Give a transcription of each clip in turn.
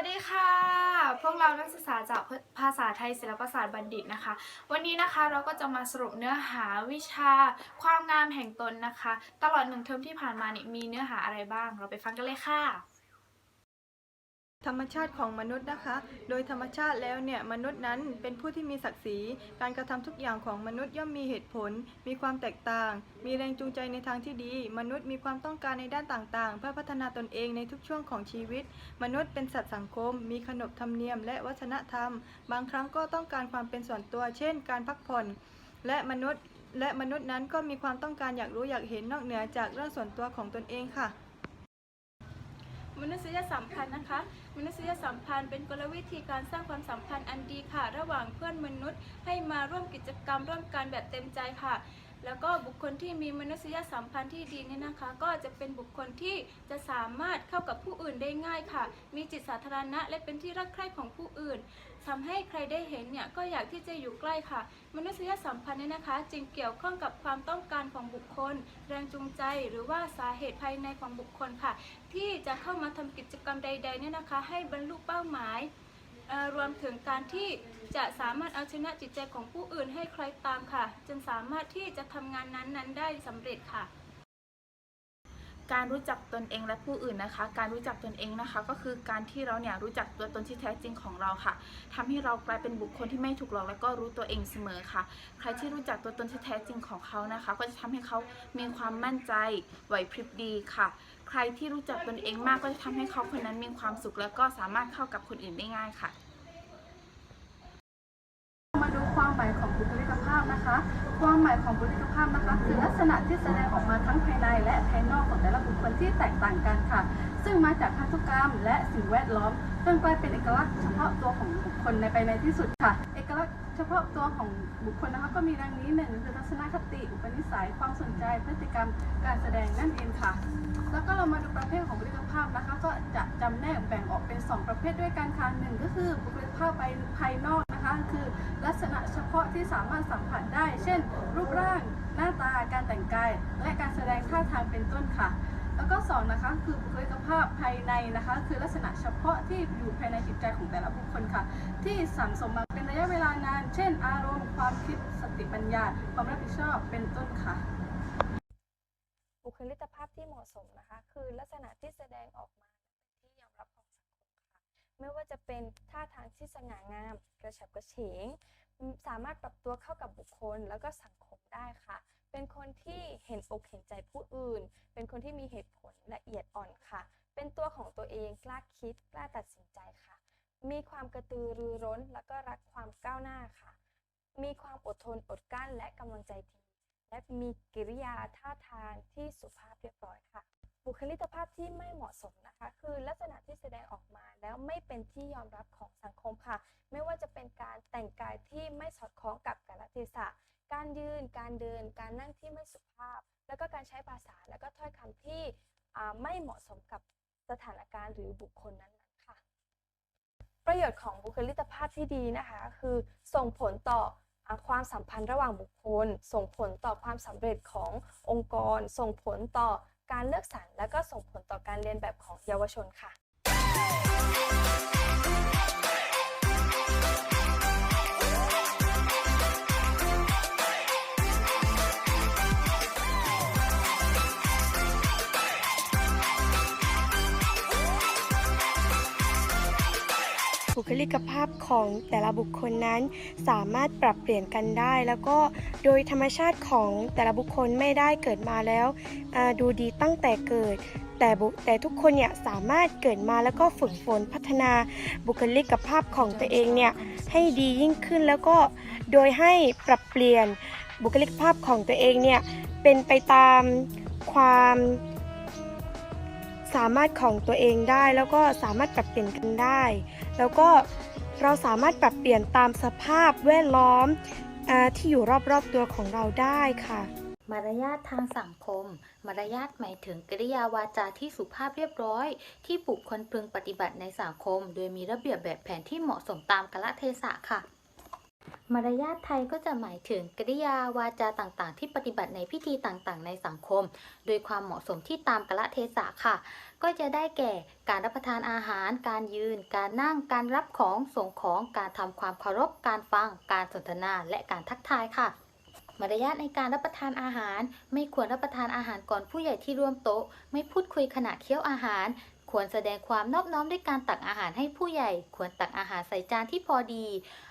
วัสดีค่ะ พวกเรานักศึกษาจากภาษาไทยศิลปศาสตร์บัณฑิตนะคะ วันนี้นะคะเราก็จะมาสรุปเนื้อหาวิชา ความงามแห่งตนนะคะ ตลอดหนึ่งเทอมที่ผ่านมาเนี่ยมีเนื้อหาอะไรบ้าง เราไปฟังกันเลยค่ะ ธรรมชาติของมนุษย์นะคะ โดยธรรมชาติแล้วเนี่ยมนุษย์นั้นเป็นผู้ที่มีศักดิ์ศรี การกระทำทุกอย่างของมนุษย์ย่อมมีเหตุผล มีความแตกต่าง มีแรงจูงใจในทางที่ดี มนุษย์มีความต้องการในด้านต่างๆ เพื่อพัฒนาตนเองในทุกช่วงของชีวิต มนุษย์เป็นสัตว์สังคม มีขนบธรรมเนียม และวัฒนธรรม บางครั้งก็ต้องการความเป็นส่วนตัว เช่น การพักผ่อน และมนุษย์ และมนุษย์นั้นก็มีความต้องการอยากรู้อยากเห็นนอกเหนือจากเรื่องส่วนตัวของตนเองค่ะ มนุษยสัมพันธ์นะคะ มนุษยสัมพันธ์เป็นกลวิธีการสร้างความสัมพันธ์อันดีค่ะ ระหว่างเพื่อนมนุษย์ให้มาร่วมกิจกรรมร่วมกันแบบเต็มใจค่ะ แล้วก็บุคคลที่มีมนุษยสัมพันธ์ที่ดีเนี่ยนะคะ ก็จะเป็นบุคคลที่จะสามารถเข้ากับผู้อื่นได้ง่ายค่ะ มีจิตสาธารณะ และเป็นที่รักใคร่ของผู้อื่นทำให้ใครได้เห็นเนี่ยก็อยากที่จะอยู่ใกล้ค่ะ มนุษยสัมพันธ์เนี่ยนะคะ จึงเกี่ยวข้องกับความต้องการของบุคคล แรงจูงใจ หรือว่าสาเหตุภายในของบุคคลค่ะ ที่จะเข้ามาทำกิจกรรมใดๆเนี่ยนะคะ ให้บรรลุเป้าหมายรวมถึงการที่ จะสามารถเอาชนะจิตใจของผู้อื่นให้ใครตามค่ะจนสามารถที่จะทำงานนั้นๆ ได้สำเร็จค่ะ การรู้จักตนเองและผู้อื่นนะคะ การรู้จักตนเองนะคะ ก็คือการที่เราเนี่ยรู้จักตัวตนที่แท้จริงของเราค่ะทำให้เรากลายเป็นบุคคลที่ไม่ถูกหลอกและก็รู้ตัวเองเสมอค่ะ ใครที่รู้จักตัวตนที่แท้จริงของเขานะคะ ก็จะทำให้เขามีความมั่นใจไหวพริบดีค่ะ ใครที่รู้จักตนเองมากก็จะทำให้เขาคนนั้นมีความสุข และก็สามารถเข้ากับคนอื่นได้ง่ายค่ะ มาดูความหมายของบุคลิกภาพนะคะ ความหมายของบุคลิกภาพนะคะ คือลักษณะที่แสดงออกมาทั้งภายในและภายนอกของแต่ละบุคคลที่แตกต่างกันค่ะ ซึ่งมาจากพันธุกรรมและสิ่งแวดล้อมจนกลายเป็นเอกลักษณ์เฉพาะตัวของบุคคลในไปในที่สุดค่ะ เอกลักษณ์เฉพาะตัวของบุคคลนะคะก็มีดังนี้หนึ่งคือทัศนคติอุปนิสัยความสนใจพฤติกรรมการแสดงนั่นเองค่ะ แล้วก็เรามาดูประเภทของบุคลิกภาพนะคะ ก็จะจำแนกแบ่งออกเป็น 2 ประเภทด้วยกันค่ะหนึ่งก็คือบุคลิกภาพภายนอก คะคือลักษณะเฉพาะที่สามารถสัมผัสได้ เช่น รูปร่าง หน้าตา การแต่งกาย และการแสดงท่าทางเป็นต้นค่ะ แล้วก็สองนะคะคือบุคลิกภาพภายในนะคะ คือลักษณะเฉพาะที่อยู่ภายในจิตใจของแต่ละบุคคลค่ะ ที่สั่งสมมาเป็นระยะเวลานาน เช่น อารมณ์ ความคิด สติปัญญา ความรับผิดชอบ เป็นต้นค่ะ บุคลิกภาพที่เหมาะสมนะคะ คือลักษณะที่แสดงออกมา ไม่ว่าจะเป็นท่าทางที่สง่างาม กระฉับกระเฉง สามารถปรับตัวเข้ากับบุคคลแล้วก็สังคมได้ค่ะ เป็นคนที่เห็นอกเห็นใจผู้อื่น เป็นคนที่มีเหตุผลละเอียดอ่อนค่ะ เป็นตัวของตัวเองกล้าคิดกล้าตัดสินใจค่ะ มีความกระตือรือร้น แล้วก็รักความก้าวหน้าค่ะ มีความอดทนอดกลั้นและกำลังใจดีและมีกิริยาท่าทางที่สุภาพเรียบร้อยค่ะ บุคลิกภาพที่ไม่เหมาะสมนะคะ คือลักษณะที่แสดงออกมาแล้วไม่เป็นที่ยอมรับของสังคมค่ะ ไม่ว่าจะเป็นการแต่งกายที่ไม่สอดคล้องกับกาลเทศะ การยืน การเดิน การนั่งที่ไม่สุภาพ แล้วก็การใช้ภาษาแล้วก็ถ้อยคำที่ไม่เหมาะสมกับสถานการณ์หรือบุคคลนั้นๆค่ะ ประโยชน์ของบุคลิกภาพที่ดีนะคะคือส่งผลต่ออความสัมพันธ์ระหว่างบุคคล ส่งผลต่อความสำเร็จขององค์กร ส่งผลต่อ การเลือกสรรและก็ส่งผลต่อการเรียนแบบของเยาวชนค่ะ บุคลิกภาพของแต่ละบุคคลนั้น สามารถปรับเปลี่ยนกันได้ แล้วก็โดยธรรมชาติของแต่ละบุคคลไม่ได้เกิดมาแล้วดูดีตั้งแต่เกิด แต่บุแต่ทุกคนเนี่ยสามารถเกิดมาแล้วก็ฝึกฝนพัฒนาบุคลิกภาพของตัวเองเนี่ยให้ดียิ่งขึ้นแล้วก็โดยให้ปรับเปลี่ยนบุคลิกภาพของตัวเองเนี่ยเป็นไปตามความสามารถของตัวเองได้แล้วก็สามารถปรับเปลี่ยนกันได้ แล้วก็เราสามารถปรับเปลี่ยนตามสภาพแวดล้อมอที่อยู่รอบๆตัวของเราได้ค่ะ มารยาททางสังคม มารยาทหมายถึงกริยาวาจาที่สุภาพเรียบร้อย ที่บุคคลพึงปฏิบัติในสังคม โดยมีระเบียบแบบแผนที่เหมาะสมตามกาลเทศะค่ะ มารยาทไทยก็จะหมายถึงกริยาวาจาต่างๆ ที่ปฏิบัติในพิธีต่างๆ ในสังคม โดยความเหมาะสมที่ตามกาลเทศะค่ะ ก็จะได้แก่การรับประทานอาหาร การยืน การนั่ง การรับของ ส่งของ การทำความเคารพ การฟัง การสนทนา และการทักทายค่ะมารยาทในการรับประทานอาหาร ไม่ควรรับประทานอาหารก่อนผู้ใหญ่ที่ร่วมโต๊ะ ไม่พูดคุยขณะเคี้ยวอาหาร ควรแสดงความนอบน้อมด้วยการตักอาหารให้ผู้ใหญ่ ควรตักอาหารใส่จานที่พอดี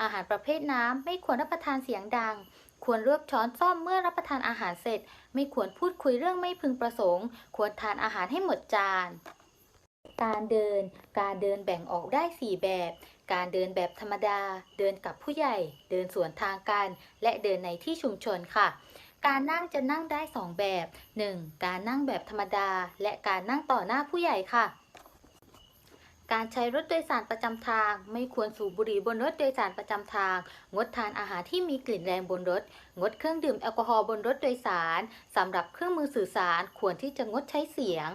อาหารประเภทน้ำไม่ควรรับประทานเสียงดัง ควรรวบช้อนซ่อมเมื่อรับประทานอาหารเสร็จ ไม่ควรพูดคุยเรื่องไม่พึงประสงค์ ควรทานอาหารให้หมดจาน การเดิน การเดินแบ่งออกได้ 4 แบบ การเดินแบบธรรมดา เดินกับผู้ใหญ่ เดินสวนทางกัน และเดินในที่ชุมชนค่ะ การนั่งจะนั่งได้ 2 แบบ 1. การนั่งแบบธรรมดา และการนั่งต่อหน้าผู้ใหญ่ค่ะ การใช้รถโดยสารประจำทาง ไม่ควรสูบบุหรี่บนรถโดยสารประจำทาง งดทานอาหารที่มีกลิ่นแรงบนรถ งดเครื่องดื่มแอลกอฮอล์บนรถโดยสารสำหรับเครื่องมือสื่อสารควรที่จะงดใช้เสียง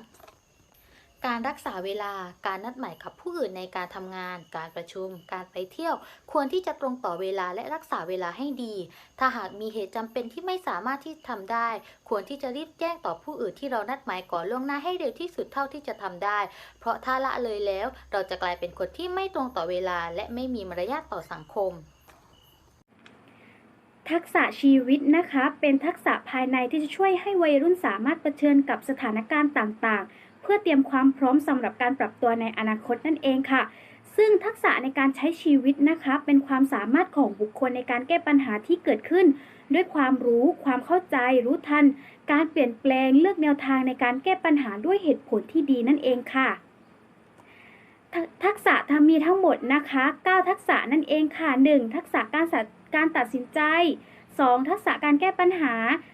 การรักษาเวลา การนัดหมายกับผู้อื่นในการทำงาน การประชุม การไปเที่ยว ควรที่จะตรงต่อเวลาและรักษาเวลาให้ดี ถ้าหากมีเหตุจำเป็นที่ไม่สามารถที่ทำได้ ควรที่จะรีบแจ้งต่อผู้อื่นที่เรานัดหมายก่อนล่วงหน้าให้เร็วที่สุดเท่าที่จะทำได้ เพราะถ้าละเลยแล้ว เราจะกลายเป็นคนที่ไม่ตรงต่อเวลา และไม่มีมารยาทต่อสังคมทักษะชีวิตนะคะ เป็นทักษะภายในที่จะช่วยให้วัยรุ่นสามารถเผชิญกับสถานการณ์ต่างๆ เพื่อเตรียมความพร้อมสำหรับการปรับตัวในอนาคตนั่นเองค่ะ ซึ่งทักษะในการใช้ชีวิตนะคะ เป็นความสามารถของบุคคลในการแก้ปัญหาที่เกิดขึ้น ด้วยความรู้ ความเข้าใจ รู้ทัน การเปลี่ยนแปลงเลือกแนวทางในการแก้ปัญหาด้วยเหตุผลที่ดีนั่นเองค่ะทักษะทำมีทั้งหมดนะคะ 9 ทักษะนั่นเองค่ะ 1. ทักษะการการตัดสินใจ 2. ทักษะการแก้ปัญหา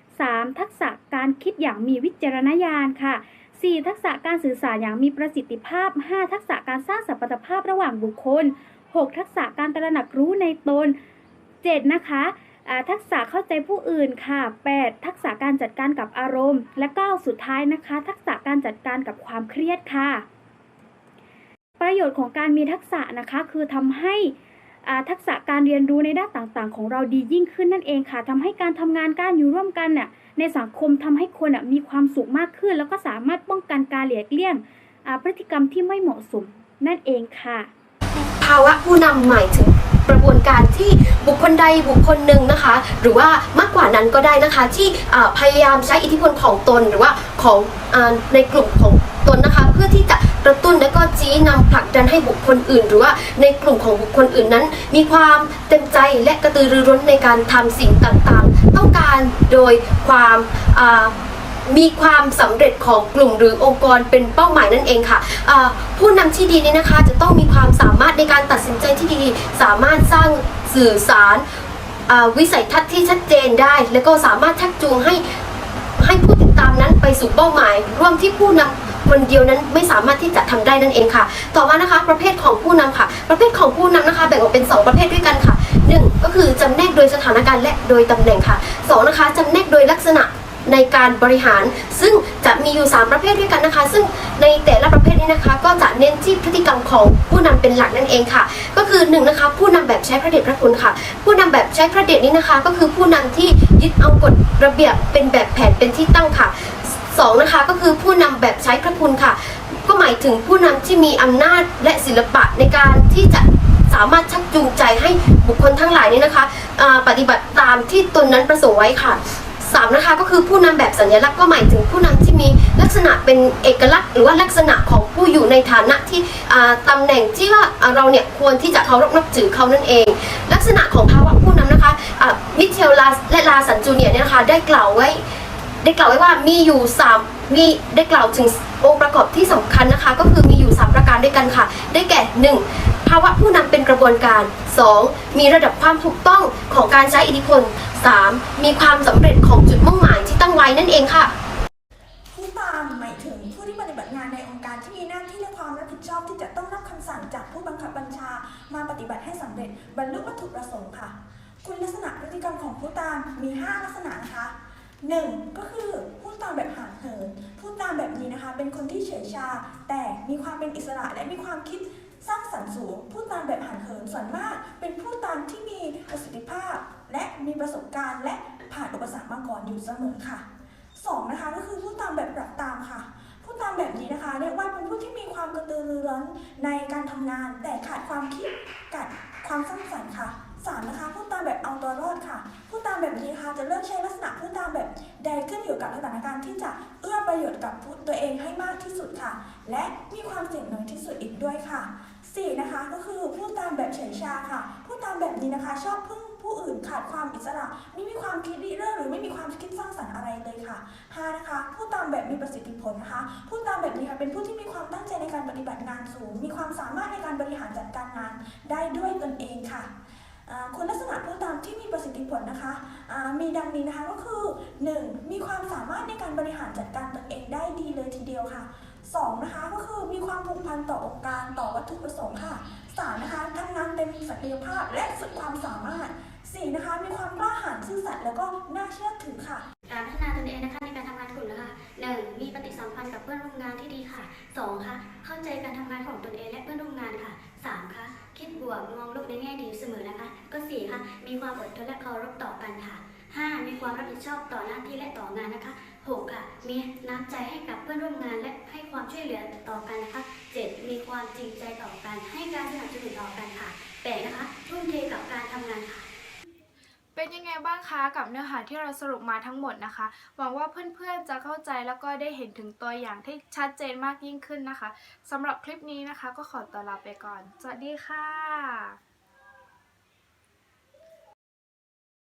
3. ทักษะการคิดอย่างมีวิจารณญาณค่ะ 4. ทักษะการสื่อสารอย่างมีประสิทธิภาพ 5. ทักษะการสร้างสัมพันธภาพระหว่างบุคคล 6. ทักษะการตระหนักรู้ในตน 7. นะคะทักษะเข้าใจผู้อื่นค่ะ 8. ทักษะการจัดการกับอารมณ์ และ 9 สุดท้ายนะคะ ทักษะการจัดการกับความเครียดค่ะ ประโยชน์ของการมีทักษะนะคะ คือทำให้ ทักษะการเรียนรู้ในด้านต่างๆ ของเราดียิ่งขึ้นนั่นเองค่ะทำให้การทำงานการอยู่ร่วมกันน่ะในสังคมทำให้คนน่ะมีความสุขมากขึ้น แล้วก็สามารถป้องกันการเหลีกเลี่ยงพฤติกรรมที่ไม่เหมาะสมนั่นเองค่ะ ภาวะผู้นำหมายถึงกระบวนการที่บุคคลใดบุคคลหนึ่งนะคะ หรือว่ามากกว่านั้นก็ได้นะคะ ที่พยายามใช้อิทธิพลของตนหรือว่าของอในกลุ่มของตนนะคะ เพื่อที่จะ กระตุ้นและก็ชี้นำผลักดันให้บุคคลอื่น หรือว่าในกลุ่มของบุคคลอื่นนั้น มีความเต็มใจและกระตือรือร้นในการทำสิ่งต่างๆ ต้องการโดยความมีความสำเร็จของกลุ่มหรือองค์กรเป็นเป้าหมายนั่นเองค่ะผู้นำที่ดีนี่นะคะจะต้องมีความสามารถในการตัดสินใจที่ดีสามารถสร้างสื่อสารวิสัยทัศน์ที่ชัดเจนได้ แล้วก็สามารถชักจูงให้ให้ผู้ติดตามนั้นไปสู่เป้าหมาย ร่วมที่ผู้นำคนเดียวนั้นไม่สามารถที่จะทำได้นั่นเองค่ะ ต่อมานะคะประเภทของผู้นำค่ะ ประเภทของผู้นำนะคะ แบ่งออกเป็น 2 ประเภทด้วยกันค่ะหนึ่งก็คือจำแนกโดยสถานการณ์และโดยตำแหน่งค่ะสองนะคะจำแนกโดยลักษณะในการบริหาร ซึ่งจะมีอยู่ 3 ประเภทด้วยกันนะคะ ซึ่งในแต่ละประเภทนี้นะคะ ก็จะเน้นที่พฤติกรรมของผู้นำเป็นหลักนั่นเองค่ะ ก็คือ1นงนะคะผู้นำแบบใช้พระเดชพระคุณค่ะ ผู้นำแบบใช้พระเดชนี้นะคะ ก็คือผู้นำที่ยึดเอากฎระเบียบเป็นแบบแผนเป็นที่ตั้งค่ะ สองนะคะก็คือผู้นำแบบใช้พระคุณค่ะ ก็หมายถึงผู้นำที่มีอำนาจและศิลปะในการที่จะสามารถชักจูงใจให้บุคคลทั้งหลายนี้นะคะปฏิบัติตามที่ตนนั้นประสงค์ไว้ค่ะสามนะคะก็คือผู้นำแบบสัญลักษณ์ก็หมายถึงผู้นำที่มีลักษณะเป็นเอกลักษณ์หรือว่าลักษณะของผู้อยู่ในฐานะที่อ่าตำแหน่งที่ว่าเราเนี่ยควรที่จะเคารพนับถือเขานั่นเอง ลักษณะของภาวะผู้นำนะคะมิเชลลาและลาสันจูเนียเนี่ยนะคะได้กล่าวไว้ ได้กล่าวไว้ว่ามีอยู่สามมีได้กล่าวถึงองค์ประกอบที่สำคัญนะคะ ก็คือมีอยู่ 3 ประการด้วยกันค่ะ ได้แก่ 1. ภาวะผู้นำเป็นกระบวนการ 2. มีระดับความถูกต้องของการใช้อิทธิพล 3. มีความสำเร็จของจุดมุ่งหมายที่ตั้งไว้นั่นเองค่ะผู้ตามหมายถึงผู้ที่ปฏิบัติงานในองค์การที่มีหน้าที่และความรับผิดชอบที่จะต้องรับคำสั่งจากผู้บังคับบัญชา มาปฏิบัติให้สำเร็จบรรลุวัตถุประสงค์ค่ะ คุณลักษณะพฤติกรรมของผู้ตามมี 5 ลักษณะนะคะ 1. ก็คือผู้ตามแบบห่างเหินผู้ตามแบบนี้นะคะ เป็นคนที่เฉยชา แต่มีความเป็นอิสระและมีความคิดสร้างสรรค์สูงผู้ตามแบบหันเหินส่วนมาก เป็นผู้ตามที่มีประสิทธิภาพ และมีประสบการณ์และผ่านอุปสรรคมาก่อนอยู่เสมอค่ะสองนะคะก็คือผู้ตามแบบปรับตามค่ะผู้ตามแบบนี้นะคะเรียกว่าเป็นผู้ที่มีความกระตือรือร้นในการทำงาน แต่ขาดความคิดกัดความสร้างสรรค์ค่ะ สามนะคะผู้ตามแบบเอาตัวรอดค่ะผู้ตามแบบนี้นะคะจะเลือกใช้ลักษณะผู้ตามแบบใดขึ้นอยู่กับสถานการณ์ที่จะเอื้อประโยชน์กับตัวเองให้มากที่สุดค่ะ และมีความเสี่ยงน้อยที่สุดอีกด้วยค่ะสี่นะคะก็คือผู้ตามแบบเฉยชาค่ะผู้ตามแบบนี้นะคะ ชอบพึ่งผู้อื่นขาดความอิสระ ไม่มีความคิดริเริ่มหรือไม่มีความคิดสร้างสรรค์อะไรเลยค่ะห้านะคะผู้ตามแบบมีประสิทธิผลนะคะผู้ตามแบบนี้ค่ะเป็นผู้ที่มีความตั้งใจในการปฏิบัติงานสูง มีความสามารถในการบริหารจัดการงานได้ด้วยตนเองค่ะ คุณลักษณะผู้ตามที่มีประสิทธิผลนะคะมีดังนี้นะคะก็คือ 1. มีความสามารถในการบริหารจัดการตนเองได้ดีเลยทีเดียวค่ะ 2. นะคะก็คือมีความผูกพันต่อองค์การต่อวัตถุประสงค์ค่ะ 3. นะคะทำงานเต็มศักยภาพและสุดความสามารถ 4. นะคะมีความกล้าหาญซื่อสัตย์แล้วก็น่าเชื่อถือ ใจให้กับเพื่อนร่วมงานและให้ความช่วยเหลือต่อกันนะคะเจ็ดมีความจริงใจต่อกัน ให้การสนับสนุนต่อกันค่ะแปดนะคะทุ่มเทกับการทำงานค่ะ เป็นยังไงบ้างคะกับเนื้อหาที่เราสรุปมาทั้งหมดนะคะ หวังว่าเพื่อนๆจะเข้าใจแล้วก็ได้เห็นถึงตัวอย่างที่ชัดเจนมากยิ่งขึ้นนะคะสำหรับคลิปนี้นะคะ ก็ขอตัวลาไปก่อน สวัสดีค่ะ